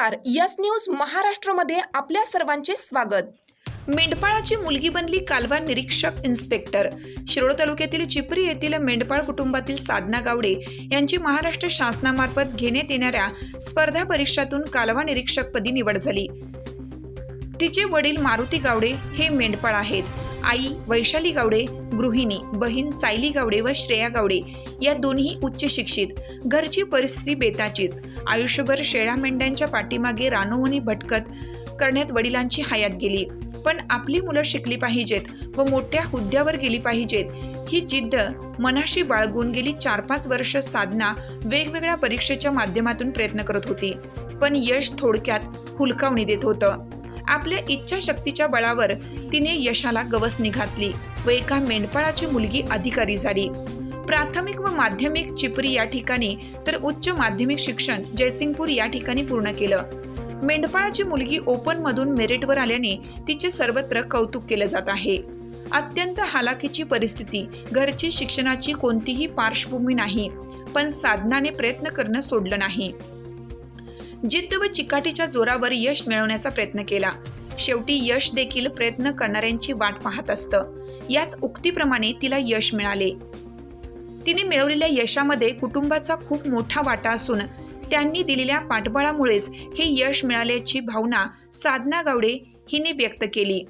नमस्कार. Yes news महाराष्ट्रमध्ये आपल्या सर्वांचे स्वागत. मेंढपाळाची मुलगी बनली कालवा निरीक्षक इन्स्पेक्टर. शिरोळ तालुक्यातील चिपरी येथील मेंढपाळ कुटुंबातील साधना गावडे यांची महाराष्ट्र शासनामार्फत घेण्यात येणाऱ्या स्पर्धा परीक्षातून कालवा निरीक्षकपदी निवड झाली. तिचे वडील मारुती गावडे हे मेंढपाळ आहेत. आई वैशाली गावडे गृहिणी बहीण सायली गावडे व श्रेया गावडे या दोन्ही उच्च शिक्षित. घरची परिस्थिती बेताचीच. आयुष्यभर शेळ्या मेंढ्यांच्या पाठीमागे रानोवणी भटकत करण्यात वडिलांची हयात गेली. पण आपली मुलं शिकली पाहिजेत व मोठ्या हुद्द्यावर गेली पाहिजेत. ही जिद्द मनाशी बाळगून गेली चार पाच वर्ष साधना वेगवेगळ्या परीक्षेच्या माध्यमातून प्रयत्न करत होती. पण यश थोडक्यात हुलकावणी देत होतं. आपल्या इच्छाशक्तीच्या बळावर तिने यशाला गवसणी घातली व एका मेंढपाळाची मुलगी अधिकारी झाली. प्राथमिक व माध्यमिक चिपरी या ठिकाणी तर उच्च माध्यमिक शिक्षण जयसिंगपूर या ठिकाणी पूर्ण केलं. मेंढपाळाची मुलगी ओपन मधून मेरिटवर आल्याने तिचे सर्वत्र कौतुक केलं जात आहे. अत्यंत हालाकीची परिस्थिती घरची शिक्षणाची कोणतीही पार्श्वभूमी नाही पण साधनाने प्रयत्न करणं सोडलं नाही. जिद्द व चिकाटीच्या जोरावर यश मिळवण्याचा प्रयत्न केला. शेवटी यश देखील प्रयत्न करणाऱ्यांची वाट पाहत असतं. याच उक्तीप्रमाणे तिला यश मिळाले. तिने मिळवलेल्या यशामध्ये कुटुंबाचा खूप मोठा वाटा असून त्यांनी दिलेल्या पाठबळामुळेच हे यश मिळाल्याची भावना साधना गावडे हिने व्यक्त केली.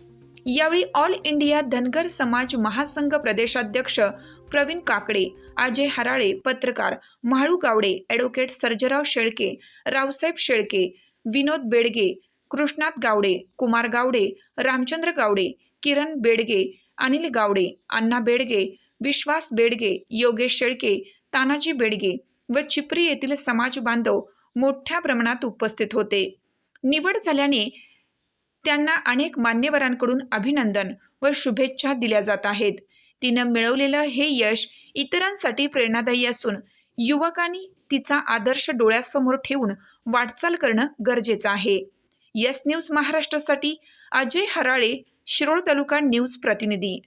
यावेळी ऑल इंडिया धनगर समाज महासंघ प्रदेशाध्यक्ष प्रवीण काकडे अजय हराळे पत्रकार म्हाळू गावडे ॲडव्होकेट सर्जराव शेळके रावसाहेब शेळके विनोद बेडगे कृष्णात गावडे कुमार गावडे रामचंद्र गावडे किरण बेडगे अनिल गावडे अण्णा बेडगे विश्वास बेडगे योगेश शेळके तानाजी बेडगे व चिपरी येथील समाज बांधव मोठ्या प्रमाणात उपस्थित होते. निवड झाल्याने त्यांना अनेक मान्यवरांकडून अभिनंदन व शुभेच्छा दिल्या जात आहेत. तिनं मिळवलेलं हे यश इतरांसाठी प्रेरणादायी असून युवकांनी तिचा आदर्श डोळ्यासमोर ठेवून वाटचाल करणं गरजेचं आहे. यस न्यूज महाराष्ट्रासाठी अजय हराळे शिरोळ तालुका न्यूज प्रतिनिधी.